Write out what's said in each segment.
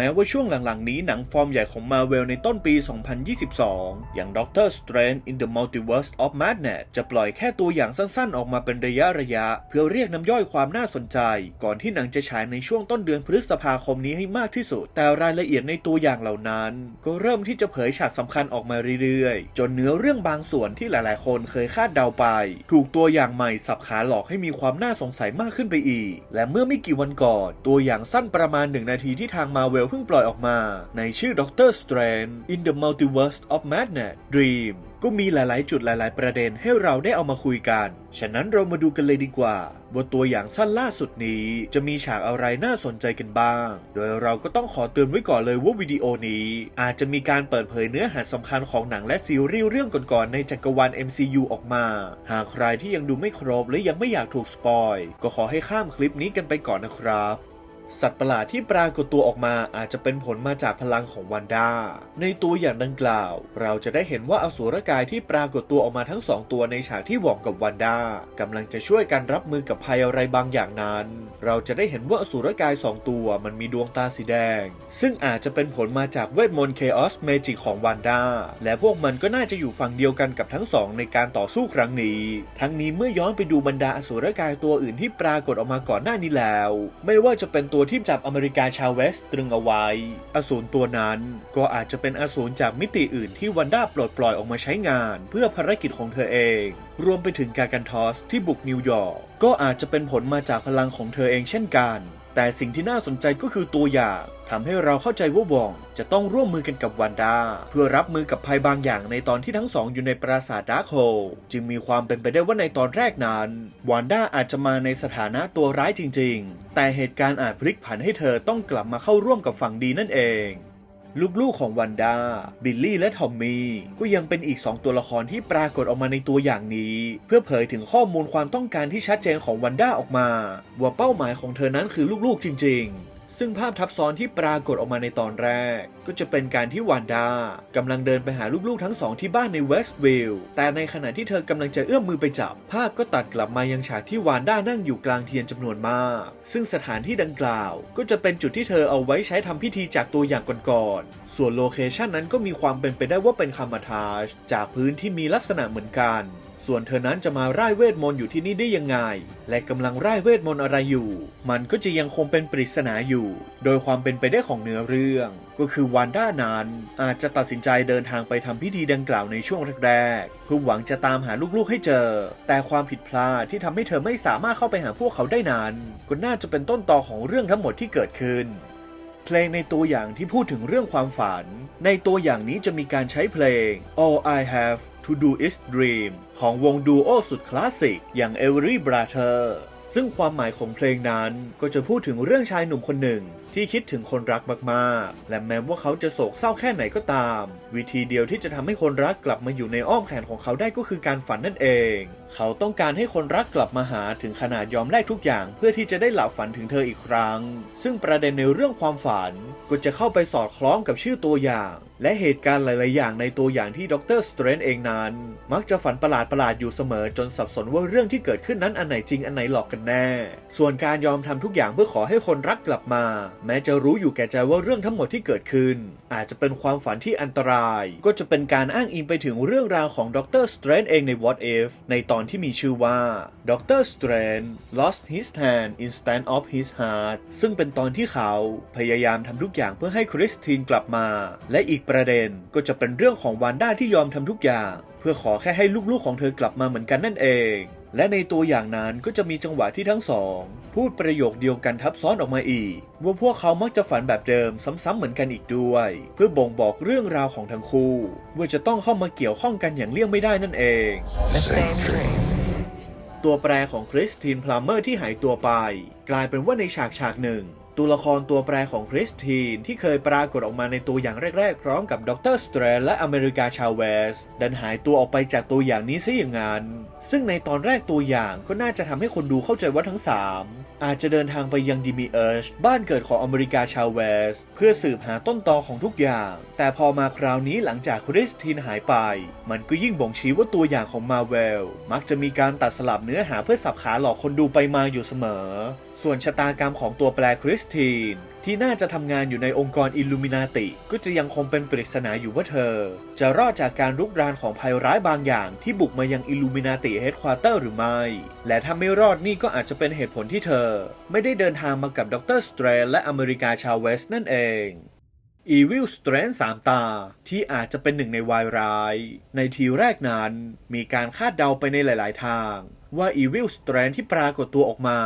แม้ว่าช่วงหลังๆ นี้หนังฟอร์มใหญ่ของมาเวลในต้นปี 2022 อย่าง Doctor Strange in the Multiverse of Madness จะปล่อยแค่ตัวอย่างสั้นๆ ออกมาเป็นระยะระยะ เพื่อเรียกน้ำย่อยความน่าสนใจ ก่อนที่หนังจะฉายในช่วงต้นเดือนพฤษภาคมนี้ให้มากที่สุด แต่รายละเอียดในตัวอย่างเหล่านั้น ก็เริ่มที่จะเผยฉากสำคัญออกมาเรื่อยๆ จนเนื้อเรื่องบางส่วนที่หลายๆ คนเคยคาดเดาไป ถูกตัวอย่างใหม่สับขาหลอกให้มีความน่าสงสัยมากขึ้นไปอีก และเมื่อไม่กี่วันก่อน ตัวอย่างสั้นประมาณหนึ่งนาทีที่ทางมาเวลเพิ่งปล่อยออกมาในชื่อ Doctor Strange in the Multiverse of Madness Dream ก็มีหลาย ๆ จุดหลาย ๆ ประเด็นให้เราได้เอามาคุยกัน ฉะนั้นเรามาดูกันเลยดีกว่าว่าตัวอย่างสั้นล่าสุดนี้ จะมีฉากอะไรน่าสนใจกันบ้าง โดยเราก็ต้องขอเตือนไว้ก่อนเลยว่าวิดีโอนี้ อาจจะมีการเปิดเผยเนื้อหาสำคัญของหนังและซีรีส์เรื่องก่อน ๆ ในจักรวาล MCU ออกมา หากใครที่ยังดูไม่ครบ และยังไม่อยากถูกสปอย ก็ขอให้ข้ามคลิปนี้กันไปก่อนนะครับ สัตว์ประหลาดที่ปรากฏตัวออกมาอาจจะเป็นผลมาจากพลังของวันด้า ในตัวอย่างดังกล่าว เราจะได้เห็นว่าอสูรกายที่ปรากฏตัวออกมาทั้งสองตัวในฉากที่หว่องกับวันด้ากำลังจะช่วยกันรับมือกับภัยอะไรบางอย่างนั้น เราจะได้เห็นว่าอสูรกายสองตัวมันมีดวงตาสีแดง ซึ่งอาจจะเป็นผลมาจากเวทมนต์ Chaos Magic ของวันด้าและพวกมันก็น่าจะอยู่ฝั่งเดียวกันกับทั้งสองในการต่อสู้ครั้งนี้ ทั้งนี้เมื่อย้อนไปดูบรรดาอสูรกายตัวอื่นที่ปรากฏออกมาก่อนหน้านี้แล้ว ไม่ว่าจะเป็นตัวที่จับอเมริกาชาวเวสตรึงเอาไว้ อสูรตัวนั้นก็อาจจะเป็นอสูรจากมิติอื่นที่วันด้าปลดปล่อยออกมาใช้งาน เพื่อภารกิจของเธอเอง รวมไปถึงการกันทอสที่บุกนิวยอร์กก็อาจจะเป็นผลมาจากพลังของเธอเองเช่นกัน แต่สิ่งที่น่าสนใจก็คือตัวอย่างทำให้เราเข้าใจว่าวองจะต้องร่วมมือกันกับวันดา เพื่อรับมือกับภัยบางอย่างในตอนที่ทั้งสองอยู่ในปราสาทดาร์คโฮลจึงมีความเป็นไปได้ว่าในตอนแรกนั้นวันด้าอาจจะมาในสถานะตัวร้ายจริง ๆ แต่เหตุการณ์อาจพลิกผันให้เธอต้องกลับมาเข้าร่วมกับฝั่งดีนั่นเอง ลูกๆของวันด้าบิลลี่และทอมมี่ก็ยังเป็นอีก 2 ตัวละครที่ปรากฏออกมาในตัวอย่างนี้ เพื่อเผยถึงข้อมูลความต้องการที่ชัดเจนของวันด้าออกมา ว่าเป้าหมายของเธอนั้นคือลูกๆจริง ๆ ซึ่งภาพทับซ้อนที่ปรากฏออกมาในตอนแรก ก็จะเป็นการที่วันดากำลังเดินไปหาลูกๆทั้งสองที่บ้านในเวสต์วิลล์แต่ในขณะที่เธอกำลังจะเอื้อมมือไปจับ ภาพก็ตัดกลับมายังฉากที่วานด้านั่งอยู่กลางเทียนจำนวนมาก ซึ่งสถานที่ดังกล่าว ก็จะเป็นจุดที่เธอเอาไว้ใช้ทำพิธีจากตัวอย่างก่อนๆส่วนโลเคชันนั้นก็มีความเป็นไปได้ว่าเป็นคามาทาจจากพื้นที่มีลักษณะเหมือนกัน ส่วนเธอนั้นจะมาร่ายเวทมนต์อยู่ที่นี่ได้ยังไง และกำลังร่ายเวทมนต์อะไรอยู่ มันก็จะยังคงเป็นปริศนาอยู่ โดยความเป็นไปได้ของเนื้อเรื่องก็คือวันด้านั้นอาจจะตัดสินใจเดินทางไปทำพิธีดังกล่าวในช่วงแรกๆเพื่อหวังจะตามหาลูกๆให้เจอ แต่ความผิดพลาดที่ทำให้เธอไม่สามารถเข้าไปหาพวกเขาได้นั้น ก็น่าจะเป็นต้นตอของเรื่องทั้งหมดที่เกิดขึ้น เพลงในตัวอย่างที่พูดถึงเรื่องความฝัน ในตัวอย่างนี้จะมีการใช้เพลง All I Have to Do Is Dream ของวงดูโอสุดคลาสสิกอย่าง Every Brother ซึ่งความหมายของเพลงนั้นก็จะพูดถึงเรื่องชายหนุ่มคนหนึ่ง ที่คิดถึงคนรักมากๆ และแม้ว่าเขาจะโศกเศร้าแค่ไหนก็ตาม วิธีเดียวที่จะทำให้คนรักกลับมาอยู่ในอ้อมแขนของเขาได้ก็คือการฝันนั่นเอง เขาต้องการให้คนรักกลับมาหาถึงขนาดยอมแลกทุกอย่าง เพื่อที่จะได้หลับฝันถึงเธออีกครั้ง ซึ่งประเด็นในเรื่องความฝันก็จะเข้าไปสอดคล้องกับชื่อตัวอย่าง และเหตุการณ์หลาย ๆ อย่างในตัวอย่างที่ดรสเตรนเองนั้น มักจะฝันประหลาดประหลาดๆอยู่เสมอจนสับสนว่าเรื่องที่เกิดขึ้นนั้นอันไหนจริงอันไหนหลอกกันแน่ ส่วนการยอมทำทุกอย่างเพื่อขอให้คนรักกลับมา แม้จะรู้อยู่แก่ใจว่าเรื่องทั้งหมดที่เกิดขึ้น อาจจะเป็นความฝันที่อันตราย ก็จะเป็นการอ้างอิงไปถึงเรื่องราวของดรสเตรนเองใน What If ในตอนที่มีชื่อว่า Dr. Strange lost his hand instead of his heart ซึ่งเป็นตอนที่เขาพยายามทำทุกอย่างเพื่อให้คริสตินกลับมา และอีกประเด็นก็จะเป็นเรื่องของวานด้าที่ยอมทำทุกอย่าง เพื่อขอแค่ให้ลูกๆของเธอกลับมาเหมือนกันนั่นเอง และในตัวอย่างนั้นก็จะมีจังหวะที่ทั้งสอง พูดประโยคเดียวกันทับซ้อนออกมาอีก ว่าพวกเขามักจะฝันแบบเดิมซ้ำๆเหมือนกันอีกด้วย เพื่อบ่งบอกเรื่องราวของทั้งคู่ ว่าจะต้องเข้ามาเกี่ยวข้องกันอย่างเลี่ยงไม่ได้นั่นเอง The same dream. ตัวแปรของคริสตินพลามเมอร์ที่หายตัวไป กลายเป็นว่าในฉากฉากหนึ่ง ตัวละครตัวแปรของคริสตินที่เคยปรากฏออกมาในตัวอย่างแรก ๆ พร้อมกับดรสเตรนและอเมริกาชาเวส ดันหายตัวออกไปจากตัวอย่างนี้ซะอย่างนั้น ซึ่งในตอนแรกตัวอย่างก็น่าจะทำให้คนดูเข้าใจว่าทั้ง 3 อาจจะเดินทางไปยังดิมิเอิร์ชบ้านเกิดของอเมริกาชาเวส เพื่อสืบหาต้นตอของทุกอย่าง แต่พอมาคราวนี้หลังจากคริสตินหายไป มันก็ยิ่งบ่งชี้ว่าตัวอย่างของมาเวลมักจะมีการตัดสลับเนื้อหาเพื่อสับขาหลอกคนดูไปมาอยู่เสมอ ส่วนชะตากรรมของตัวแปรคริสตินที่น่าจะทำงานอยู่ในองค์กรอิลลูมินาติ ก็จะยังคงเป็นปริศนาอยู่ว่าเธอ จะรอดจากการรุกรานของภัยร้ายบางอย่างที่บุกมายังอิลลูมินาติเฮดควอเตอร์หรือไม่ และถ้าไม่รอดนี่ก็อาจจะเป็นเหตุผลที่เธอ ไม่ได้เดินทางมากับดรสเตรนและอเมริกาชาวเวส์นั่นเอง Evil Strength สามตา ที่อาจจะเป็นหนึ่งในวายร้าย ในทีแรกนั้น มีการคาดเดาไปในหลาย ๆ ทาง ว่า Evil Strength ที่ปรากฏตัวออกมา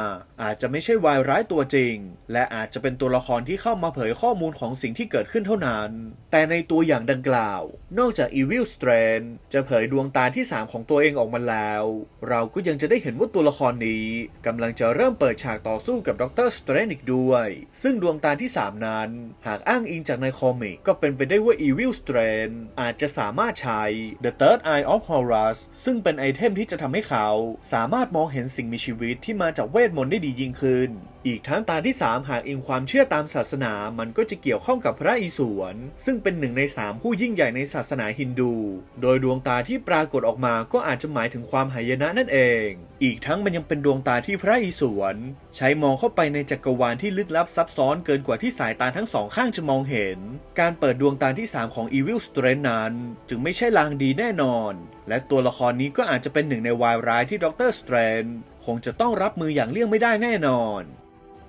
อาจจะไม่ใช่วายร้ายตัวจริง และอาจจะเป็นตัวละครที่เข้ามาเผยข้อมูลของสิ่งที่เกิดขึ้นเท่านั้น แต่ในตัวอย่างดังกล่าว นอกจาก Evil Strength จะเผยดวงตาที่ 3 ของตัวเองออกมาแล้ว เราก็ยังจะได้เห็นว่าตัวละครนี้กำลังจะเริ่มเปิดฉากต่อสู้กับดรสเตรนอีกด้วย ซึ่งดวงตาที่ 3 นั้น หากอ้างอิงจากในคอมิกก็เป็นไปได้ว่า Evil Strength อาจจะสามารถใช้ The Third Eye of Horus ซึ่งเป็นไอเทมที่จะทำให้เขาสามารถมองเห็นสิ่งมีชีวิตที่มาจากเวทมนต์ได้ดียิ่งขึ้น อีกทั้งตาที่ 3 หากอิงความเชื่อตามศาสนา มันก็จะเกี่ยวข้องกับพระอิศวร ซึ่งเป็นหนึ่งใน3ผู้ยิ่งใหญ่ในศาสนาฮินดู โดยดวงตาที่ปรากฏออกมาก็อาจจะหมายถึงความหายนะนั่นเอง อีกทั้งมันยังเป็นดวงตาที่พระอิศวร ใช้มองเข้าไปในจักรวาลที่ลึกลับซับซ้อนเกินกว่าที่สายตาทั้งสองข้างจะมองเห็น การเปิดดวงตาที่ 3 ของ Evil Strength นั้น จึงไม่ใช่ลางดีแน่นอนและตัวละครนี้ก็อาจจะเป็นหนึ่งในวายร้ายที่ด็อกเตอร์สเตรนคงจะต้องรับมืออย่างเลี่ยงไม่ได้แน่นอน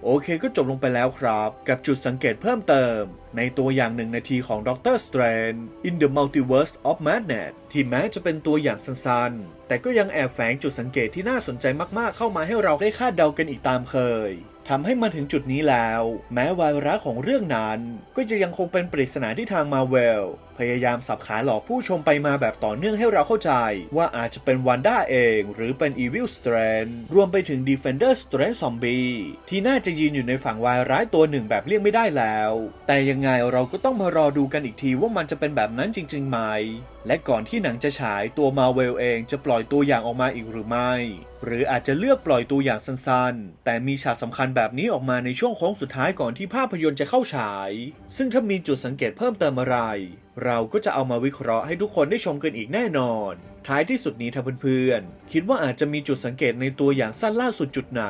โอเคก็จบลงไปแล้วครับ กับจุดสังเกตเพิ่มเติม ในตัวอย่างหนึ่งนาทีของ Doctor Strange in the Multiverse of Madness ที่แม้จะเป็นตัวอย่างสั้นๆ แต่ก็ยังแอบแฝงจุดสังเกตที่น่าสนใจมากๆ เข้ามาให้เราได้คาดเดากันอีกตามเคยทำให้มาถึงจุดนี้แล้ว แม้วายร้ายของเรื่องนั้น ก็จะยังคงเป็นปริศนาที่ทางมาเวลพยายามสับขาหลอกผู้ชมไปมาแบบต่อเนื่องให้เราเข้าใจ ว่าอาจจะเป็นวันด้าเอง หรือเป็น Evil Strand รวมไปถึง Defender Strand Zombie ที่น่าจะยืนอยู่ในฝั่งวายร้ายตัวหนึ่งแบบเลี่ยงไม่ได้แล้ว แต่ยังไงเราก็ต้องมารอดูกันอีกทีว่ามันจะเป็นแบบนั้นจริงๆไหมและก่อนที่หนังจะฉายตัวมาเวลเองจะปล่อยตัวอย่างออกมาอีกหรือไม่ หรืออาจจะเลือกปล่อยตัวอย่างสั้นๆ แต่มีฉากสำคัญแบบนี้ออกมาในช่วงโค้งสุดท้ายก่อนที่ภาพยนตร์จะเข้าฉาย ซึ่งถ้ามีจุดสังเกตเพิ่มเติมอะไร เราก็จะเอามาวิเคราะห์ให้ทุกคนได้ชมกันอีกแน่นอน ท้ายที่สุดนี้ถ้าเพื่อนๆ คิดว่าอาจจะมีจุดสังเกตในตัวอย่างสั้นล่าสุดจุดไหน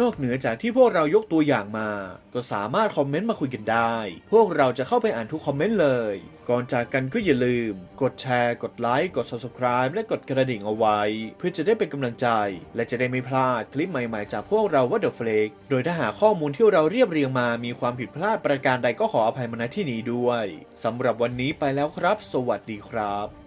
นอกเหนือจากที่พวกเรายกตัวอย่างมา ก็สามารถคอมเมนต์มาคุยกันได้ พวกเราจะเข้าไปอ่านทุกคอมเมนต์เลย ก่อนจากกันก็อย่าลืม กดแชร์ กดไลค์ กด subscribe และกดกระดิ่งเอาไว้ เพื่อจะได้เป็นกำลังใจ และจะได้ไม่พลาดคลิปใหม่ๆ จากพวกเราว่า The Flake โดยถ้าหากข้อมูลที่เราเรียบเรียงมา มีความผิดพลาดประการใดก็ขออภัยมาณที่นี้ด้วยสำหรับวันนี้ไปแล้วครับ สวัสดีครับ